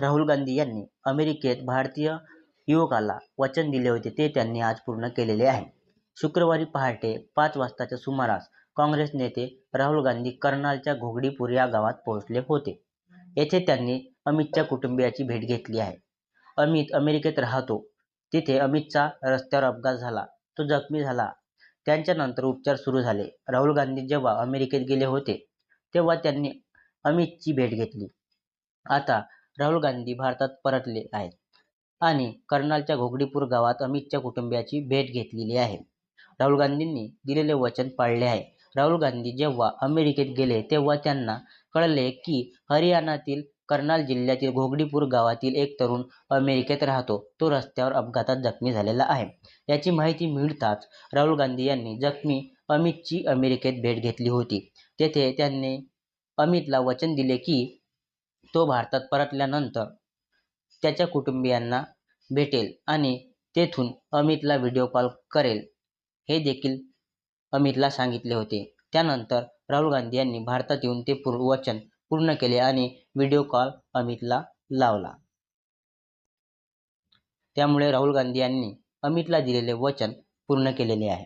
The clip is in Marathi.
राहुल गांधी यांनी अमेरिकेत भारतीय युवकाला वचन दिले होते ते त्यांनी आज पूर्ण केलेले आहे. शुक्रवारी पहाटे पाच वाजताच्या सुमारास काँग्रेस नेते राहुल गांधी कर्नालच्या घोगडीपूर या गावात पोहोचले होते. येथे त्यांनी अमितच्या कुटुंबियाची भेट घेतली आहे. अमित अमेरिकेत राहतो. तिथे अमितचा रस्त्यावर अपघात झाला. तो जखमी झाला. त्यांच्यानंतर उपचार सुरू झाले. राहुल गांधी जेव्हा अमेरिकेत गेले होते तेव्हा त्यांनी अमितची भेट घेतली. आता राहुल गांधी भारतात परतले आहेत आणि कर्नालच्या घोगडीपूर गावात अमितच्या कुटुंबियाची भेट घेतलेली आहे. राहुल गांधींनी दिलेले वचन पाळले आहे. राहुल गांधी जेव्हा अमेरिकेत गेले तेव्हा त्यांना कळले की हरियाणातील कर्नाल जिल्ह्यातील घोगडीपूर गावातील एक तरुण अमेरिकेत राहतो तो रस्त्यावर अपघातात जखमी झालेला आहे. याची माहिती मिळताच राहुल गांधी यांनी जखमी अमितची अमेरिकेत भेट घेतली होती. तेथे त्यांनी अमितला वचन दिले की तो भारतात परतल्यानंतर त्याच्या कुटुंबियांना भेटेल आणि तेथून अमितला व्हिडिओ कॉल करेल हे देखील अमितला सांगितले होते. त्यानंतर राहुल गांधी यांनी भारतात येऊन ते वचन पूर्ण केले आणि व्हिडिओ कॉल अमितला लावला. त्यामुळे राहुल गांधी यांनी अमितला दिलेले वचन पूर्ण केलेले आहे.